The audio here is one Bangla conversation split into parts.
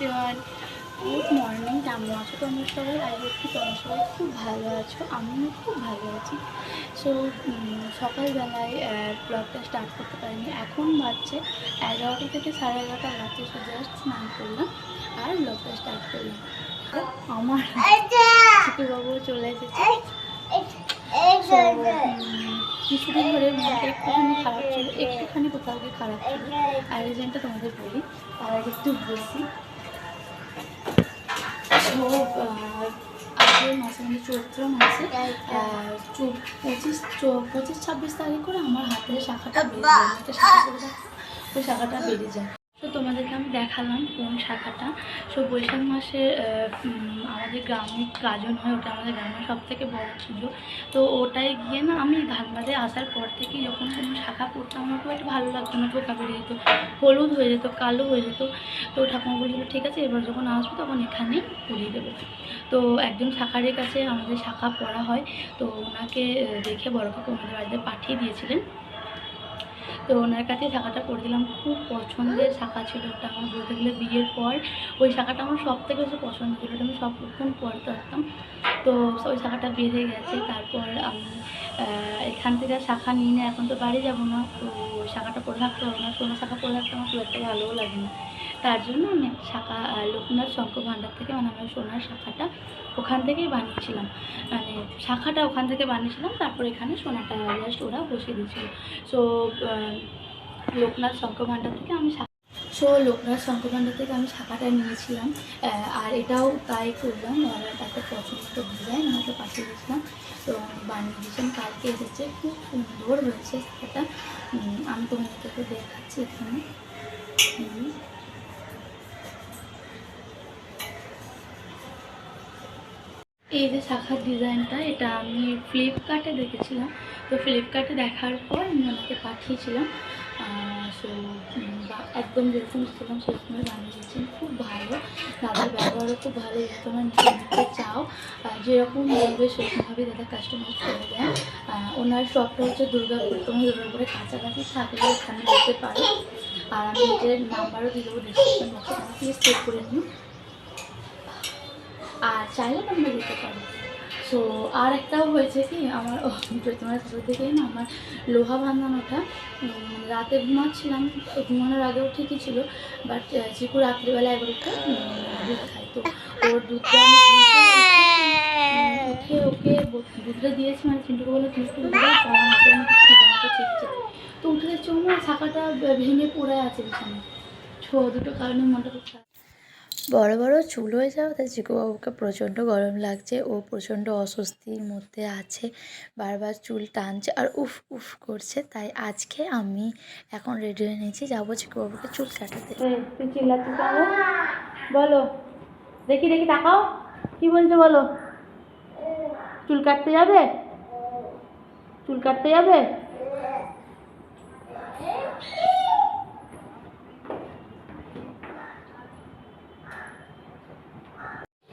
এভরিওয়ান গুড মর্নিং কেমন আছো তোমরা সবাই। হোপ কি তোমরা সবাই খুব ভালো আছো। আমিও খুব ভালো আছি। সো সকালবেলায় ব্লগটা স্টার্ট করতে পারিনি। এখন বাজছে এগারোটা থেকে সাড়ে এগারোটা বাজছে সো জাস্ট স্নান করলাম আর ব্লগটা স্টার্ট করলাম। আমার বাবু চলে এসেছে। কিছুদিন ধরে মনটা একটুখানি খারাপ ছিল। একটুখানি কোথাও গিয়ে খারাপ ছিল। আর রিজনটা তোমাদের বলি, তার আগে একটু বলছি। তো আগের মাসে মানে চৈত্র মাসে পঁচিশ পঁচিশ ছাব্বিশ তারিখ করে আমার হাতের শাখাটা করে ওই শাখাটা বেড়ে যায়। তো তোমাদেরকে আমি দেখালাম কোন শাখাটা। সো বৈশাখ মাসে আমাদের গ্রামে, গাজন হয় ওটা আমাদের গ্রামের সব থেকে বড় ছিল তো ওটাই গিয়ে না আমি ধানবাদে আসার পর থেকে যখন কোনো শাখা পড়তাম, আমার খুব একটা ভালো লাগতো না পোকা বেরিয়ে যেত। হলুদ হয়ে যেত, কালো হয়ে যেত। তো ঠাকুমা বলেছিল, ঠিক আছে, এবার যখন আসব তখন এখানে পরিয়ে দেবো। তো একজন শাখারের কাছে আমাদের শাখা পড়া হয়। তো ওনাকে দেখে বড় কাকু আমাদের বাড়িতে পাঠিয়ে দিয়েছিলেন। তো ওনার কাছে শাখাটা করে দিলাম। খুব পছন্দের শাখা ছিল ওটা। আমার বলতে গেলে বিয়ের পর ওই শাখাটা আমার সব থেকে বেশি পছন্দ ছিল। ওটা আমি সবক্ষণ পড়তে থাকতাম তো ওই শাখাটা বেঁধে গেছে। তারপর আমি এখান থেকে শাখা নিয়ে না। এখন তো বাড়ি যাব না। তো শাখাটা পড়ে থাকতে পারব না। সোনা শাখা পড়ে থাকতে আমার খুব একটা ভালোও লাগে না। তার জন্য আমি শাখা লোকনাথ শঙ্খ ভাণ্ডার থেকে মানে আমার সোনার শাখাটা ওখান থেকেই বানিয়েছিলাম। মানে শাখাটা ওখান থেকে বানিয়েছিলাম, তারপর এখানে সোনাটা জাস্ট ওরা বসিয়ে দিয়েছিল। সো লোকনাথ শঙ্খ ভাণ্ডার থেকে আমি সো লোকনাথ ভাণ্ডার থেকে আমি শাখাটা নিয়েছিলাম। আর এটাও তাই করলাম, আর একটা পছন্দ ডিজাইন আমাকে পাঠিয়ে দিয়েছিলাম। তো বানিয়ে দিয়েছিলাম। কালকে এসেছে, খুব সুন্দর হয়েছে শাখাটা। আমি তোমাদেরকে দেখাচ্ছি এখানে। এই যে শাখার ডিজাইনটা, এটা আমি ফ্লিপকার্টে দেখেছিলাম। তো ফ্লিপকার্টে দেখার পর আমি ওনাকে পাঠিয়েছিলাম। সো একদম যেরকম ছিলাম সেরকমই বানিয়ে দিয়েছেন। খুব ভালো। দাদার ব্যবহারও খুব ভালো। যদি তোমরা নিতে চাও যেরকম বলবে সেরকমভাবেই দাদা কাস্টমাইজ করে দেন। ওনার শপটা হচ্ছে দুর্গাপুর। তোমার দুর্গাপুরে কাছাকাছি থাকলে ওখানে যেতে পারো। আর আমি নিজের নাম্বারও দিয়ে দেবো ডিসক্রিপশন বক্সে প্লিজ সেভ করে নিও আর চাইলে তোমরা দিতে পারো। সো আর একটাও হয়েছে কি আমার তোমার ছোটো থেকেই না আমার লোহা ভাঙানোটা রাতে ঘুমাচ্ছিলাম ঘুমানোর আগেও ঠিকই ছিল বাট চিকু রাত্রিবেলা এগারোটা দুধ খাই তো ওর দুধটা উঠে, ওকে দুধটা দিয়েছি মানে চিন্টুকে বলে একটু তো উঠে দেখছি আমার শাখাটা ভেঙে পড়ে আছে বিছানে ছো দুটো কারণে মনটা খুব বড় বড় চুল হয়ে যাওয়াতে চিকুবাবুকে প্রচণ্ড গরম লাগছে, ও প্রচণ্ড অস্বস্তির মধ্যে আছে, বারবার চুল টানছে আর উফ উফ করছে, তাই আজকে আমি এখন রেডি হয়ে নিয়েছি, যাব চিকুবাবুকে চুল কাটাতে। তুই বলো, দেখি দেখি, তাকাও, কি বলছো বলো? চুল কাটতে যাবে? চুল কাটতে যাবে?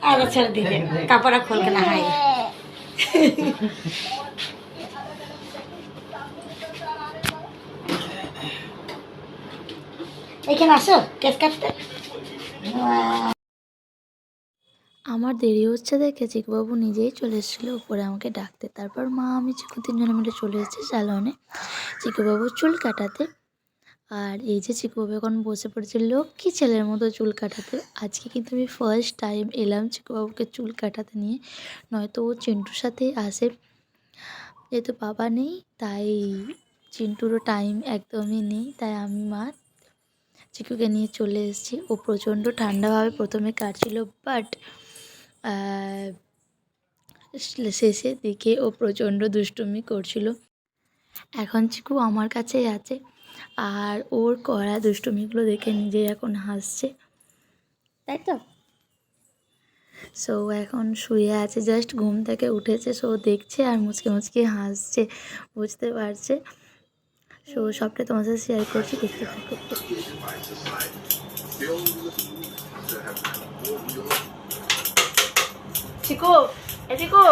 आगे चल दीजिए कपड़ा खोल के नहाइए এখানে আসো কেস কাটতে আমার দেরি হচ্ছে দেখে চিকুবাবু নিজেই চলে এসেছিলো উপরে আমাকে ডাকতে তারপর মা আমি চিকু তিনজনে মিলে চলে এসেছি স্যালনে চিকুবাবুর চুল কাটাতে আর এই যে চিকুবাবু এখন বসে পড়েছে লক্ষ্মী ছেলের মতো চুল কাটাতে। আজকে কিন্তু আমি ফার্স্ট টাইম এলাম চিকু বাবুকে চুল কাটাতে নিয়ে। নয়তো ও চিন্টুর সাথেই আসে। যেহেতু বাবা নেই, তাই চিন্টুরও টাইম একদমই নেই। তাই আমি মা চিকুকে নিয়ে চলে এসেছি। ও প্রচণ্ড ঠান্ডাভাবে প্রথমে কাটছিল বাট শেষের দিকে ও প্রচণ্ড দুষ্টুমি করছিল। এখন চিকু আমার কাছেই আছে। আর ওর করা দুষ্টুমিগুলো দেখে নিজে এখন হাসছে। তাই তো? সো এখন শুয়ে আছে জাস্ট ঘুম থেকে উঠেছে সো দেখছে আর মুচকে মুচকে হাসছে বুঝতে পারছে। সো সবটা তোমার সাথে শেয়ার করছি দেখতে থাকো। চিকু এ চিকু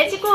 এ চিকু।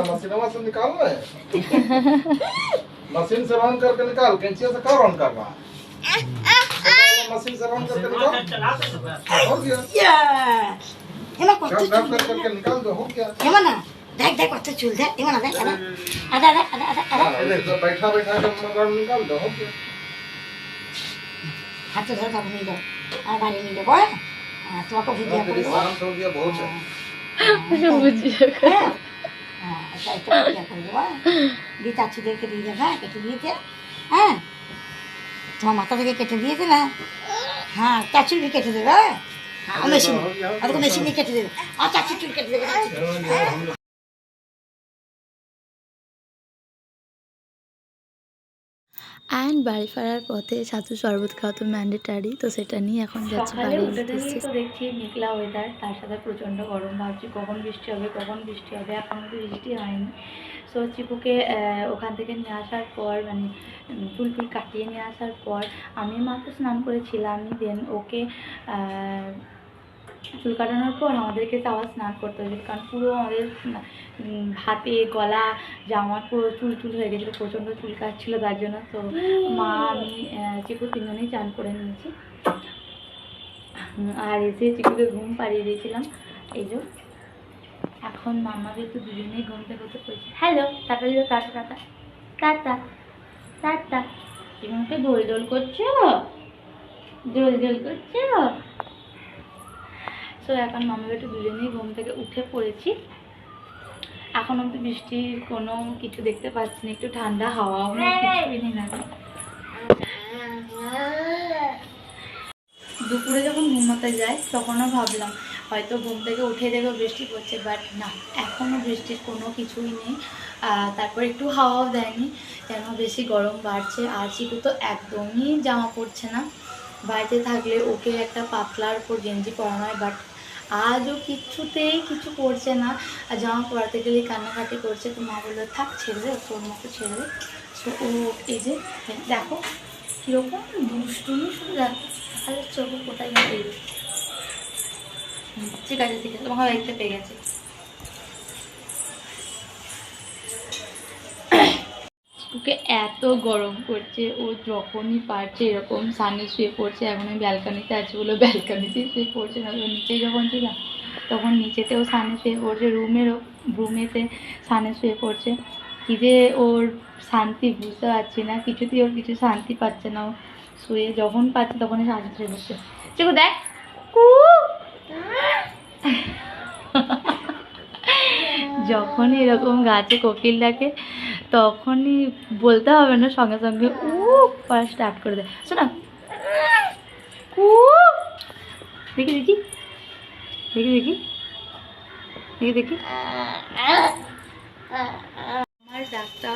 मशीन मशीन निकाल रहे मशीन से रन करके निकाल कैंची से कब रन कर रहा मशीन से रन करके निकाल हो गया ইয়া এমা কত कर চুল कर करके निकाल दो हो गया এমা না দেখ দেখ কত চুল দেখ এমা না দেখ আরে আরে আরে আরে আরে अरे तो बैठा बैठा के रन निकाल दो हो गया হাতে ধরে কাপড় নিয়ে যাও আর বাড়ি নিয়ে যাবো হ্যাঁ? হ্যাঁ, তোমাকে ভিডিও तेरी করবো शांत हो দিয়ে চাচুদের কেটে দিয়ে হ্যাঁ কেটে দিয়েছে হ্যাঁ তোমার মাথা থেকে কেটে দিয়েছে না হ্যাঁ চাচুর কেটে দেবে হ্যাঁ মেশিন আর মেশিন কেটে দেবে আর চাচুর চুল কেটে দেবে অ্যান্ড বাড়ি ফেরার পথে ছাতু শরবত খাওয়া তো ম্যান্ডেটারি তো সেটা নিয়ে এখন যাচ্ছি উদ্দেশ্যে। তো দেখছি মেঘলা ওয়েদার তার সাথে প্রচণ্ড গরম। ভাবছি কখন বৃষ্টি হবে কখন বৃষ্টি হবে এখন তো বৃষ্টি হয়নি। সো আহ, ওখান থেকে নিয়ে আসার পর মানে চুল টুল কাটিয়ে নিয়ে আসার পর আমি মাত্র স্নান করেছিলামই দেন ওকে চুল কাটানোর পর আমাদেরকে তো আবার স্নান করতে হবে কারণ পুরো আমাদের হাতে, গলা, জামা পুরো চুল চুল হয়ে গেছিল, প্রচণ্ড চুল কাটছিল তার জন্য। তো মা, আমি চিকু তিনজনেই চান করে নিয়েছি। আর এসে চিকুকে ঘুম পাড়িয়ে দিয়েছিলাম। এই যে, এখন মামা তো দুজনেই ঘুম থেকে উঠে পড়েছে। হ্যালো, টাটা দিও টাটা টাটা টাটা তুমি আমাকে দোল দোল করছ? দোল দোল করছ? তো এখন মামা একটু দুজনেই ঘুম থেকে উঠে পড়েছি। এখন অব্দি বৃষ্টির কোনো কিছু দেখতে পাচ্ছি না একটু ঠান্ডা হাওয়াও নেই কিছুই নেই না। দুপুরে যখন ঘুমাতে যায় তখনও ভাবলাম হয়তো ঘুম থেকে উঠে দেখো বৃষ্টি পড়ছে বাট না এখনও বৃষ্টির কোনো কিছুই নেই। তারপর একটু হাওয়াও দেয়নি যেন বেশি গরম বাড়ছে আর চিকু তো একদমই জামা পড়ছে না। বাড়িতে থাকলে ওকে একটা পাতলার উপর গেঞ্জি পরানো হয় বাট আজও কিচ্ছুতেই কিছু করছে না। আর জামা পড়াতে গেলে কান্নাকাটি করছে। তো মা বলল, থাক, ছেড়ে দে তোর মতো ছেড়ে দে। তো ও এই যে, দেখো কীরকম দুষ্টুমি, শুধু দেখো। তাহলে চোখ কোথায় ঠিক আছে ঠিক আছে তোমাকে দেখতে পেয়ে গেছে। ওকে এত গরম করছে ও যখনই পারছে এরকম সামনে শুয়ে পড়ছে এখন আমি ব্যালকানিতে আছি বলে ব্যালকানিতেই শুয়ে পড়ছে না নিচে যখন ছিলাম তখন নিচেতেও সামনে শুয়ে পড়ছে রুমেরও রুমেতে সামনে শুয়ে পড়ছে। কি যে ওর শান্তি বুঝতে পারছি না কিছুতেই ওর কিছু শান্তি পাচ্ছে না ও শুয়ে যখন পাচ্ছে তখনই শান্তি শুয়ে পড়ছে চোখ দেখ। কু যখনই এরকম গাছে কোকিল ডাকে, তখনই বলতে হবে না, সঙ্গে সঙ্গে উ করা স্টার্ট করে দেয়। শোনা। উ দেখি দেখি। দেখি দেখি। দেখি দেখি। আমার ডাকটা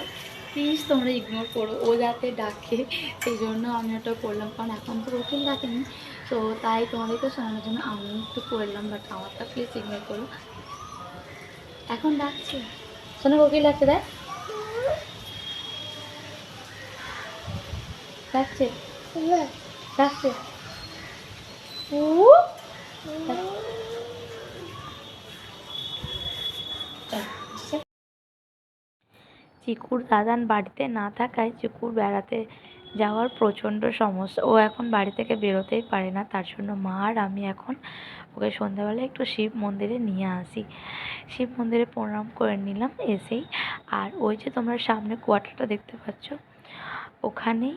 প্লিজ তোমরা ইগনোর করো। ও যাতে ডাকে, সেই জন্য আমি ওটা করলাম। কারণ এখন তো কোকিল ডাকেনি। তো তাই তোমাদেরকে শোনানোর জন্য আমি একটু করলাম বাট আমারটা প্লিজ ইগনোর করো। এখন ডাকছে। শোনো কোকিল ডাকছে দেখ? ডাকছে। ডাকছে। চিকুর দাদান বাড়িতে না থাকায় চিকুর বেড়াতে যাওয়ার প্রচণ্ড সমস্যা। ও এখন বাড়ি থেকে বেরোতেই পারে না, তার জন্য মা আর আমি এখন ওকে সন্ধ্যাবেলা একটু শিব মন্দিরে নিয়ে আসি। শিব মন্দিরে প্রণাম করে নিলাম এসেই। আর ওই যে তোমরা সামনে কোয়ার্টারটা দেখতে পাচ্ছ, ওখানেই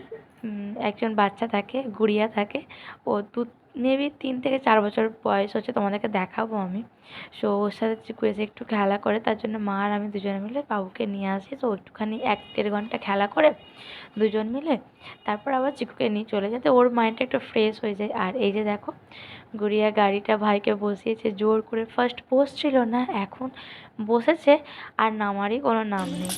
একজন বাচ্চা থাকে, গুড়িয়া থাকে। ও দু মেবি তিন থেকে চার বছর বয়স হচ্ছে, তোমাদেরকে দেখাবো আমি। সো ওর সাথে চিকু এসে একটু খেলা করে, তার জন্য মা আর আমি দুজনে মিলে বাবুকে নিয়ে আসি। তো একটুখানি এক দেড় ঘণ্টা খেলা করে দুজন মিলে, তারপর আবার চিকুকে নিয়ে চলে যাতে ওর মাইন্ডটা একটু ফ্রেশ হয়ে যায়। আর এই যে দেখো, গুড়িয়া গাড়িটা ভাইকে বসিয়েছে, জোর করে। ফার্স্ট বসছিল না, এখন বসেছে, আর নামারই কোনো নাম নেই।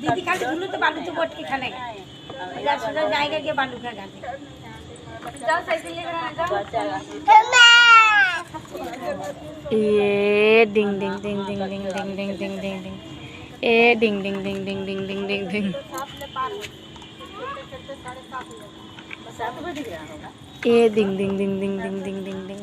দিদি খালি ধুলো তো বালু তো বটকে খেলে যা সোজা জায়গা গিয়ে বালু খা ঘাটে ये डिंग डिंग डिंग डिंग डिंग डिंग डिंग डिंग डिंग डिंग ए डिंग डिंग डिंग डिंग डिंग डिंग डिंग डिंग ए डिंग डिंग डिंग डिंग डिंग डिंग डिंग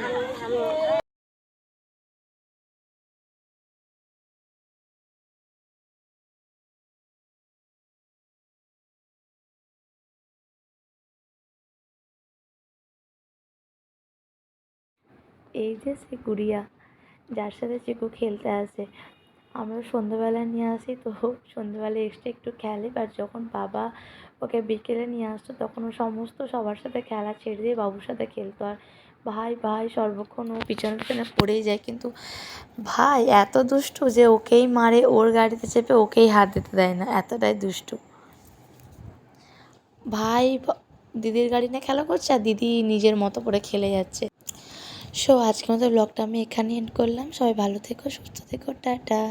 এই যে সে গুড়িয়া, যার সাথে চিকু খেলতে আসে। আমরা সন্ধ্যেবেলা নিয়ে আসি তো সন্ধ্যেবেলা এক্সট্রা একটু খেলে বাট যখন বাবা ওকে বিকেলে নিয়ে আসতো তখন ও সমস্ত সবার সাথে খেলা ছেড়ে দিয়ে বাবুর সাথে খেলতো। আর ভাই ভাই সর্বক্ষণ ও পিছনে পিছনে পড়েই যায়, কিন্তু ভাই এত দুষ্টু যে ওকেই মারে, ওর গাড়িতে চেপে ওকেই হাত দিতে দেয় না, এতটাই দুষ্টু। ভাই দিদির গাড়ি নিয়ে খেলা করছে আর দিদি নিজের মতো করে খেলে যাচ্ছে। সো আজকের মতো ব্লগটা আমি এখানে এন্ড করলাম। সবাই ভালো থেকো সুস্থ থেকো টাটা।